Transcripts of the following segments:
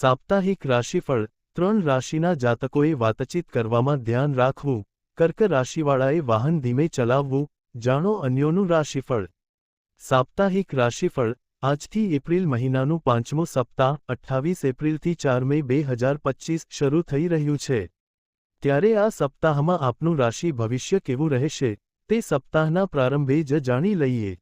સાપ્તાહિક રાશિફળ ત્રણ રાશિના જાતકોએ વાતચીત કરવામાં ધ્યાન રાખવું, કર્ક રાશિવાળાએ વાહન ધીમે ચલાવવું, જાણો અન્યોનું રાશિફળ. સાપ્તાહિક રાશિફળ આજથી એપ્રિલ મહિનાનું પાંચમું સપ્તાહ, અઠ્ઠાવીસ એપ્રિલથી ચાર મે બે હજાર પચીસ શરૂ થઈ રહ્યું છે. ત્યારે આ સપ્તાહમાં આપનું રાશિ ભવિષ્ય કેવું રહેશે, તે સપ્તાહના પ્રારંભે જ જાણી લઈએ.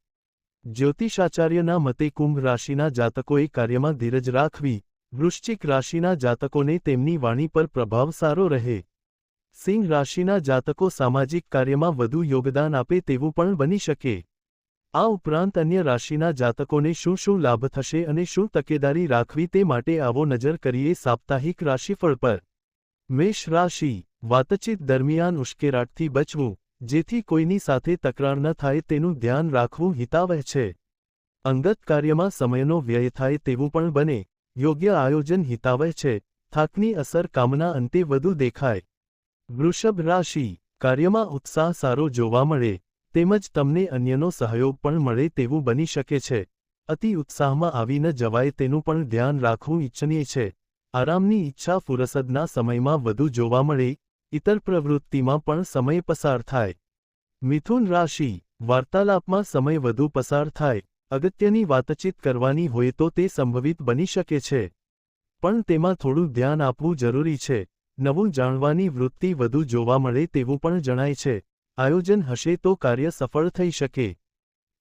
જ્યોતિષાચાર્યના મતે કુંભ રાશિના જાતકોએ કાર્યમાં ધીરજ રાખવી વૃશ્ચિક રાશિના જાતકોને તેમની વાણી પર પ્રભાવ સારો રહે. સિંહ રાશિના જાતકો સામાજિક કાર્યમાં વધુ યોગદાન આપે તેવું પણ બની શકે. આ ઉપરાંત અન્ય રાશિના જાતકોને શું શું લાભ થશે અને શું તકેદારી રાખવી તે માટે આવો નજર કરીએ સાપ્તાહિક રાશિફળ પર. મેષ રાશિ, વાતચીત દરમિયાન ઉશ્કેરાટથી બચવું, જેથી કોઈની સાથે તકરાર ન થાય તેનું ધ્યાન રાખવું હિતાવહ છે. અંગત કાર્યમાં સમયનો વ્યય થાય તેવું પણ બને. યોગ્ય આયોજન હિતાવહ છે. થાકની અસર કામના અંતે વધુ દેખાય. વૃષભ રાશિ, કાર્યમાં ઉત્સાહ સારો જોવા મળે, તેમજ તમને અન્યનો સહયોગ પણ મળે તેવું બની શકે છે. અતિ ઉત્સાહમાં આવી ન જવાય તેનું પણ ધ્યાન રાખવું ઇચ્છનીય છે. આરામની ઈચ્છા ફુરસદના સમયમાં વધુ જોવા મળે ઇતર પ્રવૃત્તિમાં પણ સમય પસાર થાય. મિથુન રાશિ, વાર્તાલાપમાં સમય વધુ પસાર થાય. અગત્યની વાતચીત કરવાની હોય તો તે સંભવિત બની શકે છે. પણ તેમાં થોડું ધ્યાન આપવું જરૂરી છે. નવું જાણવાની વૃત્તિ વધુ જોવા મળે તેવું પણ જણાય છે. આયોજન હશે તો કાર્ય સફળ થઈ શકે.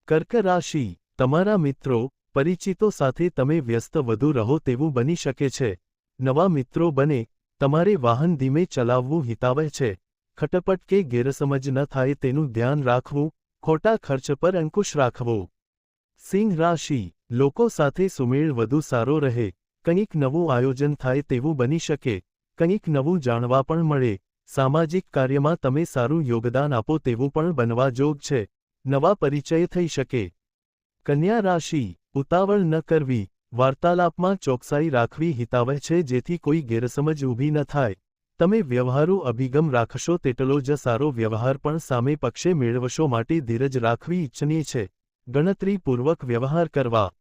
કર્ક રાશિ. તમારા મિત્રો, પરિચિતો સાથે તમે વ્યસ્ત વધુ રહો તેવું બની શકે છે. નવા મિત્રો બને, તમારે વાહન ધીમે ચલાવવું હિતાવહ છે. ખટપટ કે ગેરસમજ ન થાય તેનું ધ્યાન રાખવું, ખોટા ખર્ચ પર અંકુશ રાખવો. સિંહ રાશિ, લોકો સાથે સુમેળ વધુ સારો રહે, કંઈક નવું આયોજન થાય તેવું બની શકે, કંઈક નવું જાણવા પણ મળે, સામાજિક કાર્યમાં તમે સારું યોગદાન આપો તેવું પણ બનવા જોગ છે, નવા પરિચય થઈ શકે. કન્યા રાશિ, ઉતાવળ ન કરવી, વાર્તાલાપમાં ચોકસાઈ રાખવી હિતાવહ છે જેથી કોઈ ગેરસમજ ઊભી ન થાય, તમે વ્યવહારુ અભિગમ રાખશો તેટલો જ સારો વ્યવહાર પણ સામે પક્ષે મેળવશો માટે ધીરજ રાખવી ઇચ્છનીય છે. ગણતરીપૂર્વક વ્યવહાર કરવા.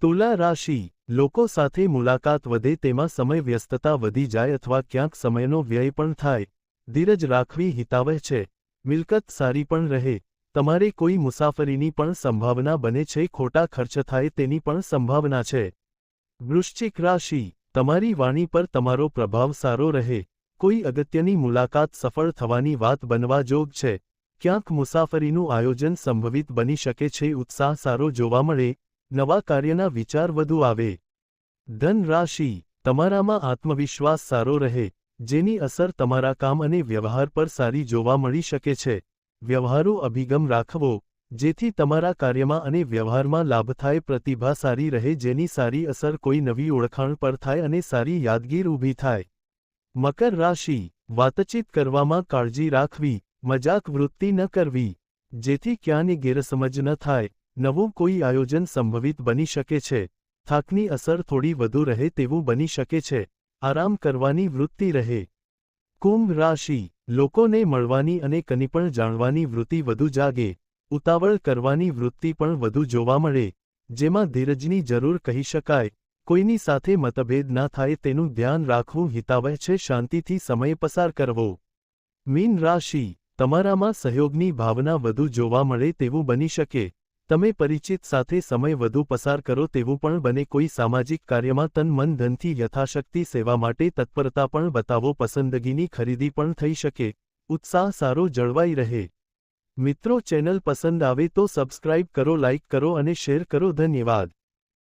તુલા રાશિ, લોકો સાથે મુલાકાત વધે તેમાં સમય વ્યસ્તતા વધી જાય અથવા ક્યાંક સમયનો વ્યય પણ થાય. ધીરજ રાખવી હિતાવહ છે. મિલકત સારી પણ રહે. તમારે કોઈ મુસાફરીની પણ સંભાવના બને છે. ખોટા ખર્ચ થાય તેની પણ સંભાવના છે. વૃશ્ચિક રાશિ, તમારી વાણી પર તમારો પ્રભાવ સારો રહે. કોઈ અગત્યની મુલાકાત સફળ થવાની વાત બનવા જોગ છે. ક્યાંક મુસાફરીનું આયોજન સંભવિત બની શકે છે, ઉત્સાહ સારો જોવા મળે, નવા કાર્યના વિચાર વધુ આવે. ધન રાશિ, તમારામાં આત્મવિશ્વાસ સારો રહે, જેની અસર તમારા કામ અને વ્યવહાર પર સારી જોવા મળી શકે છે. વ્યવહારુ અભિગમ રાખવો, જેથી તમારા કાર્યમાં અને વ્યવહારમાં લાભ થાય, પ્રતિભા સારી રહે, જેની સારી અસર કોઈ નવી ઓળખાણ પર થાય અને સારી યાદગીર ઊભી થાય. મકર રાશિ, વાતચીત કરવામાં કાળજી રાખવી મજાક વૃત્તિ ન કરવી, જેથી ક્યાંની ગેરસમજ ન થાય, નવું કોઈ આયોજન સંભવિત બની શકે છે, થાકની અસર થોડી વધુ રહે તેવું બની શકે છે, આરામ કરવાની વૃત્તિ રહે. કુંભ રાશિ, લોકોને મળવાની અને કનિપણ જાણવાની વૃત્તિ વધુ જાગે, ઉતાવળ કરવાની વૃત્તિ પણ વધુ જોવા મળે, જેમાં ધીરજની જરૂર કહી શકાય, કોઈની સાથે મતભેદ ના થાય તેનું ધ્યાન રાખવું હિતાવહ છે શાંતિથી સમય પસાર કરવો. મીન રાશિ તમારામાં સહયોગની ભાવના વધુ જોવા મળે તેવું બની શકે. તમે પરિચિત સાથે સમય વધુ પસાર કરો તેવું પણ બને. કોઈ સામાજિક કાર્યમાં તન મન ધનથી યથાશક્તિ સેવા માટે તત્પરતા પણ બતાવો. પસંદગીની ખરીદી પણ થઈ શકે. ઉત્સાહ સારો જળવાઈ રહે. મિત્રો, ચેનલ પસંદ આવે તો સબસ્ક્રાઇબ કરો, લાઇક કરો અને શેર કરો. ધન્યવાદ.